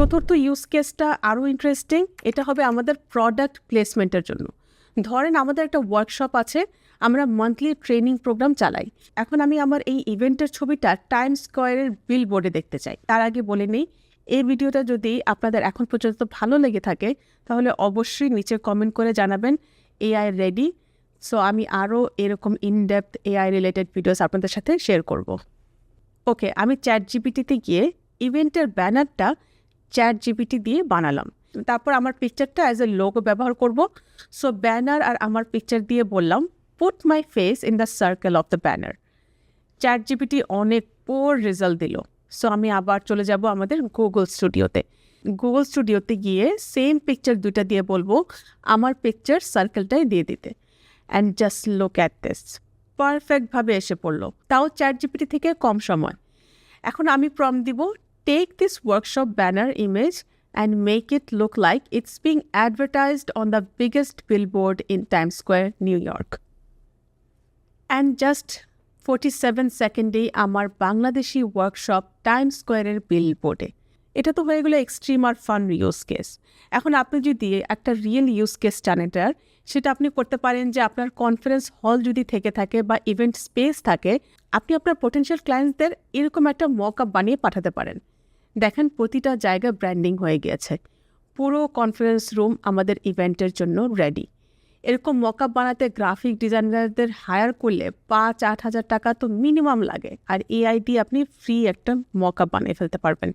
চতুর্থ ইউজ কেসটা আরও ইন্টারেস্টিং এটা হবে আমাদের প্রোডাক্ট প্লেসমেন্টের জন্য। ধরেন আমাদের একটা ওয়ার্কশপ আছে, আমরা মান্থলি ট্রেনিং প্রোগ্রাম চালাই। এখন আমি আমার এই ইভেন্টের ছবিটা টাইম স্কোয়ারের বিল বোর্ডে দেখতে চাই। তার আগে বলে নিই, এই ভিডিওটা যদি আপনাদের এখন পর্যন্ত ভালো লেগে থাকে, তাহলে অবশ্যই নিচে কমেন্ট করে জানাবেন এআই রেডি সো আমি আরও এরকম ইনডেপথ এআই রিলেটেড ভিডিওস আপনাদের সাথে শেয়ার করব। ওকে আমি চ্যাট জিপিটিতে গিয়ে ইভেন্টের ব্যানারটা চ্যাট জিপিটি দিয়ে বানালাম। তারপর আমার পিকচারটা অ্যাজ এ লোগো ব্যবহার করব। সো ব্যানার আর আমার পিকচার দিয়ে বললাম put my face in the circle of the banner chat GPT অনেক পোর রেজাল্ট দিল। সো আমি আবার চলে যাব আমাদের গুগল স্টুডিওতে গুগল স্টুডিওতে গিয়ে সেম পিকচার দুইটা দিয়ে বলব, আমার পিকচার সার্কেলটাই দিয়ে দিতে। And just look at this পারফেক্টভাবে এসে পড়ল। তাও চ্যাট জিপিটি থেকে কম সময়। এখন আমি প্রম দিব this workshop banner image and make it look like it's being advertised on the biggest billboard in Time Square New York and just forty seven সেকেন্ডেই আমার বাংলাদেশি ওয়ার্কশপ টাইম স্কোয়ারের বিল বোর্ডে এটা তো হয়ে গেলো এক্সট্রিম আর ফান ইউজ কেস এখন আপনি যদি একটা রিয়েল ইউজ কেস চান এটার সেটা আপনি করতে পারেন যে আপনার কনফারেন্স হল যদি থেকে থাকে বা ইভেন্ট স্পেস থাকে আপনি আপনার পোটেনশিয়াল ক্লায়েন্টসদের এরকম একটা মক আপ বানিয়ে পাঠাতে পারেন। দেখেন, প্রতিটা জায়গা ব্র্যান্ডিং হয়ে গিয়েছে। পুরো কনফারেন্স রুম আমাদের ইভেন্টের জন্য রেডি এরকম মক আপ বানাতে গ্রাফিক ডিজাইনারদের হায়ার করলে পাঁচ আট হাজার টাকা তো মিনিমাম লাগে। আর এআই দিয়ে আপনি ফ্রি একটা মক আপ বানিয়ে ফেলতে পারবেন।